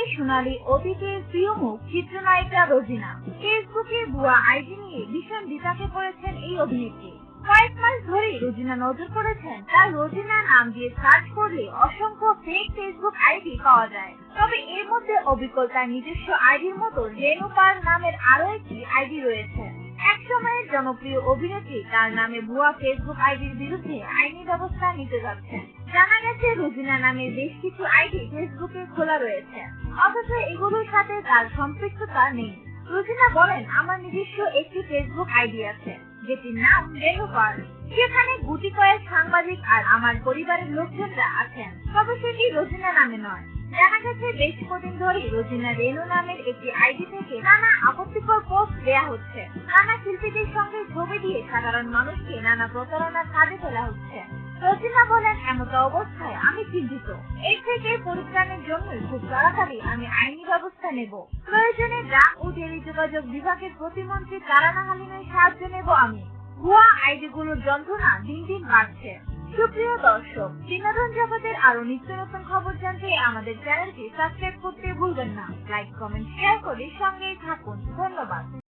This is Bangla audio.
বাঙালি অতীতের প্রিয় মুখ চিত্রনায়িকা রোজিনা। ফেসবুকে ভুয়া আইডি নিয়ে ভীষণ বিপাকে পড়েছেন এই অভিনেত্রী। কয়েক মাস ধরেই রোজিনা নজর করেছেন, তার রোজিনা নাম দিয়ে সার্চ করলে অসংখ্য ফেক ফেসবুক আইডি পাওয়া যায়। তবে এর মধ্যে অবিকল তার নিজস্ব আইডির মতো রেনুপার নামের আরও একটি আইডি রয়েছে। একসময়ের জনপ্রিয় অভিনেত্রী তার নামে ভুয়া ফেসবুক আইডির বিরুদ্ধে আইনি ব্যবস্থা নিতে যাচ্ছেন। জানা গেছে রুবিনা নামে বেশ কিছু আইডি ফেসবুকে খোলা রয়েছে। অথচ এগুলোর সাথে তার সম্পৃক্ততা নেই। রুজিনা বলেন, আমার নিজস্ব একটি ফেসবুক আইডি আছে, যেটির নাম রেনুকার সেখানে গুটি কয়েক সাংবাদিক আর আমার পরিবারের লোকজনরা আছেন। তবে সেটি রোজিনা নামে নয়। জানা গেছে, বেশ কদিন ধরেই রোজিনা রেনু নামের একটি আইডি থেকে নানা আপত্তিকর পোস্ট দেয়া হচ্ছে। নানা শিল্পীদের সঙ্গে ছবি দিয়ে সাধারণ মানুষকে নানা প্রতারণার কাজে ফেলা হচ্ছে। রোজিনা বলেন, এমত অবস্থায় আমি চিন্তিত। এর থেকে পরিত্রাণের জন্য খুব তাড়াতাড়ি আমি আইনি ব্যবস্থা নেব। প্রয়োজনে ডাক ও টেলি যোগাযোগ বিভাগের প্রতিমন্ত্রী তারানা হালিমের সাহায্য নেব আমি। ভুয়া আইডিগুলোর যন্ত্রণা দিন দিন বাড়ছে। সুপ্রিয় দর্শক, বিনোদন জগতের আরও নিত্য নতুন খবর জানতে আমাদের চ্যানেলটি সাবস্ক্রাইব করতে ভুলবেন না। লাইক, কমেন্ট শেয়ার করে সঙ্গেই থাকুন। ধন্যবাদ।